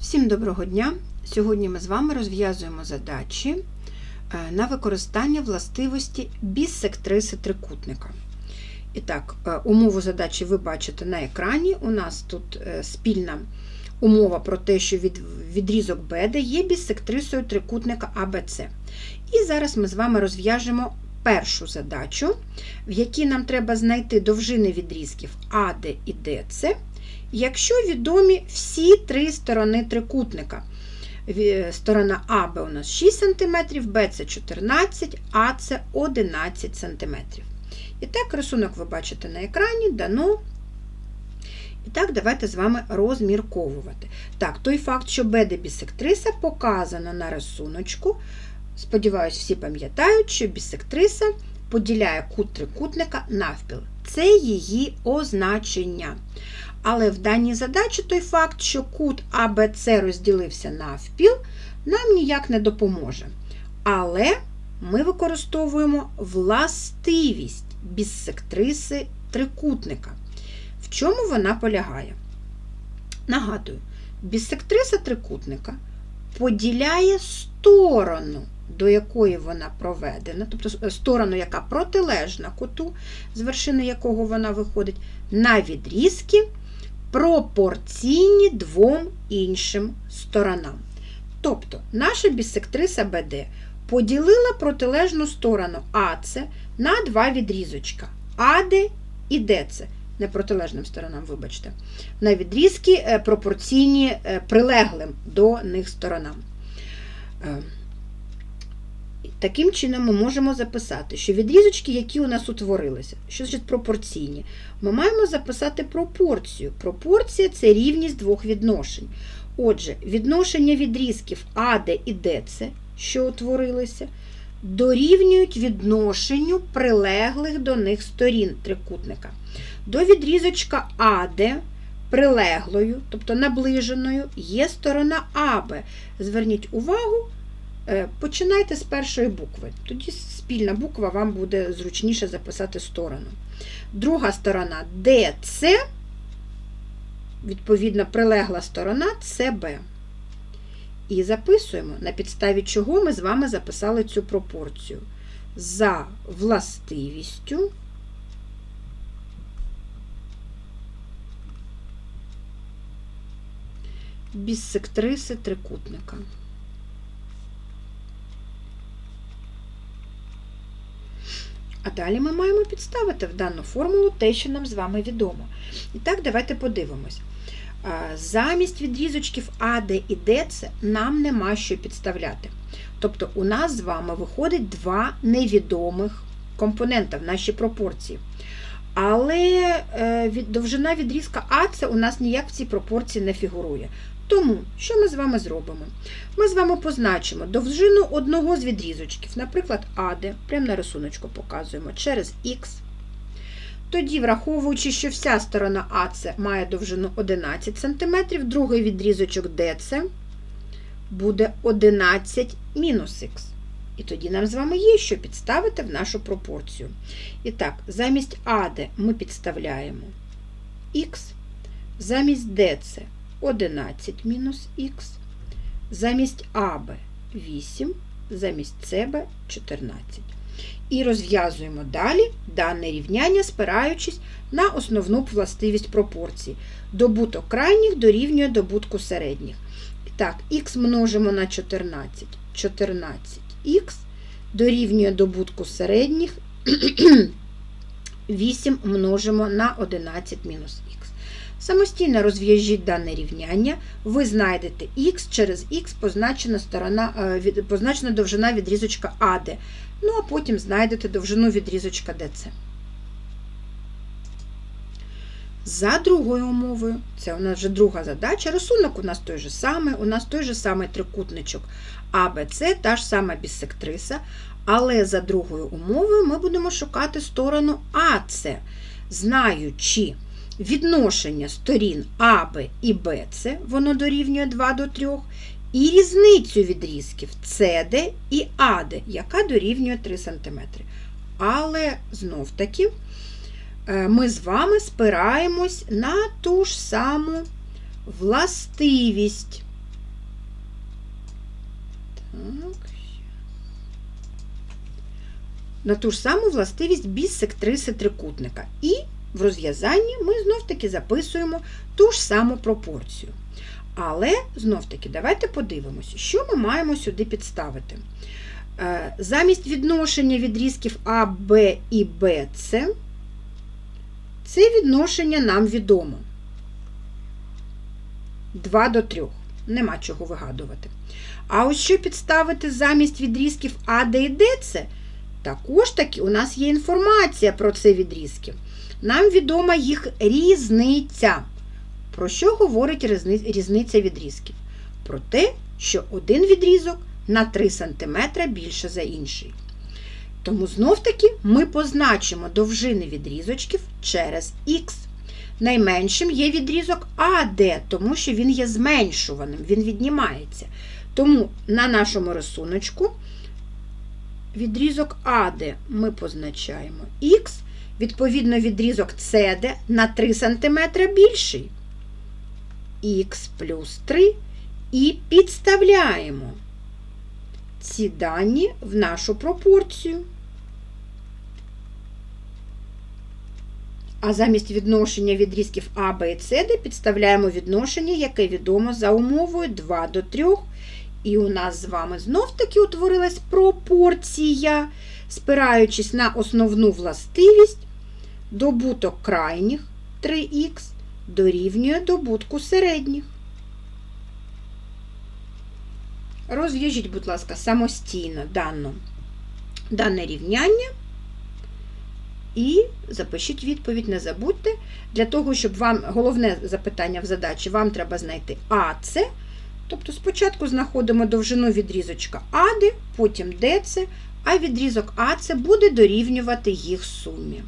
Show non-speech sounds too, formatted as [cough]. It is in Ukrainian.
Всім доброго дня! Сьогодні ми з вами розв'язуємо задачі е, на використання властивості біссектриси трикутника. І так, е, умову задачі ви бачите на екрані. У нас тут е, спільна умова про те, що від, відрізок BD є біссектрисою трикутника ABC. І зараз ми з вами розв'яжемо першу задачу, в якій нам треба знайти довжини відрізків AD і DC, якщо відомі всі три сторони трикутника. Сторона АБ у нас 6 см, Б це 14, А це 11 см. І так, рисунок ви бачите на екрані, дано. І так, давайте з вами розмірковувати. Так, той факт, що БД бісектриса показано на рисуночку. Сподіваюсь, всі пам'ятають, що бісектриса поділяє кут трикутника навпіл. Це її означення. Але в даній задачі той факт, що кут АБЦ розділився навпіл, нам ніяк не допоможе. Але ми використовуємо властивість біссектриси трикутника. В чому вона полягає? Нагадую, біссектриса трикутника поділяє сторону, до якої вона проведена, тобто сторону, яка протилежна куту, з вершини якого вона виходить, на відрізки пропорційні двом іншим сторонам. Тобто, наша бісектриса БД поділила протилежну сторону АЦ на два відрізочка АД і ДЦ. Не протилежним сторонам, вибачте, на відрізки е, пропорційні е, прилеглим до них сторонам. Таким чином, ми можемо записати, що відрізочки, які у нас утворилися, що значить пропорційні, ми маємо записати пропорцію. Пропорція це рівність двох відношень. Отже, відношення відрізків АД і ДЦ, що утворилися, дорівнюють відношенню прилеглих до них сторін трикутника. До відрізочка АД прилеглою, тобто наближеною, є сторона АБ. Зверніть увагу, Починайте з першої букви. Тоді спільна буква вам буде зручніше записати сторону. Друга сторона DC, відповідно, прилегла сторона CB. І записуємо, на підставі чого ми з вами записали цю пропорцію. За властивістю біссектриси трикутника. А далі ми маємо підставити в дану формулу те, що нам з вами відомо. І так, давайте подивимось. Замість відрізочків АД і ДЦ нам нема що підставляти. Тобто, у нас з вами виходить два невідомих компонента в нашій пропорції. Але е, довжина відрізка АЦ у нас ніяк в цій пропорції не фігурує. Тому, що ми з вами зробимо? Ми з вами позначимо довжину одного з відрізочків, наприклад, АД, прямо на рисуночку показуємо, через Х. Тоді, враховуючи, що вся сторона АЦ має довжину 11 см, другий відрізочок ДЦ буде 11 мінус х. І тоді нам з вами є що підставити в нашу пропорцію. І так, замість АД ми підставляємо х, замість ДЦ 11 мінус х, замість АБ 8, замість СБ 14. І розв'язуємо далі дане рівняння, спираючись на основну властивість пропорції. Добуток крайніх дорівнює добутку середніх. І так, х множимо на 14, 14х дорівнює добутку середніх [clears throat] 8 множимо на 11 мінус х. Самостійно розв'яжіть дане рівняння, ви знайдете х через х позначена, сторона, е, позначена довжина відрізочка АД. Ну, а потім знайдете довжину відрізочка ДЦ. За другою умовою, це у нас вже друга задача. Рисунок у нас той же самий, у нас той же самий трикутничок АБЦ, та ж сама біссектриса, але за другою умовою ми будемо шукати сторону АЦ, знаючи відношення сторін АБ і БЦ, воно дорівнює 2 до 3, і різницю відрізків CD і АД, яка дорівнює 3 см. Але знов таки е, ми з вами спираємось на ту ж саму властивість Так. На ту ж саму властивість біссектриси трикутника. І в розв'язанні ми знов-таки записуємо ту ж саму пропорцію. Але знов-таки давайте подивимося, що ми маємо сюди підставити. Е, Замість відношення відрізків А, Б і Б, С, це відношення нам відомо. 2 до 3. Нема чого вигадувати. А ось що підставити замість відрізків А, Д і Д, це також таки у нас є інформація про ці відрізки. Нам відома їх різниця. Про що говорить різни- різниця відрізків? Про те, що один відрізок на 3 см більше за інший. Тому знов-таки ми позначимо довжини відрізочків через х. Найменшим є відрізок АД, тому що він є зменшуваним, він віднімається. Тому на нашому рисуночку відрізок АД ми позначаємо х, відповідно, відрізок СД на 3 см більший. Х плюс 3 і підставляємо ці дані в нашу пропорцію. А замість відношення відрізків А, Б і С підставляємо відношення, яке відомо за умовою 2 до 3. І у нас з вами знов-таки утворилась пропорція, спираючись на основну властивість, добуток крайніх 3х дорівнює добутку середніх. Розв'яжіть, будь ласка, самостійно дану, дане рівняння і запишіть відповідь, не забудьте. Для того, щоб вам головне запитання в задачі, вам треба знайти АЦ. Тобто спочатку знаходимо довжину відрізочка АД, потім ДЦ, а відрізок АЦ буде дорівнювати їх сумі.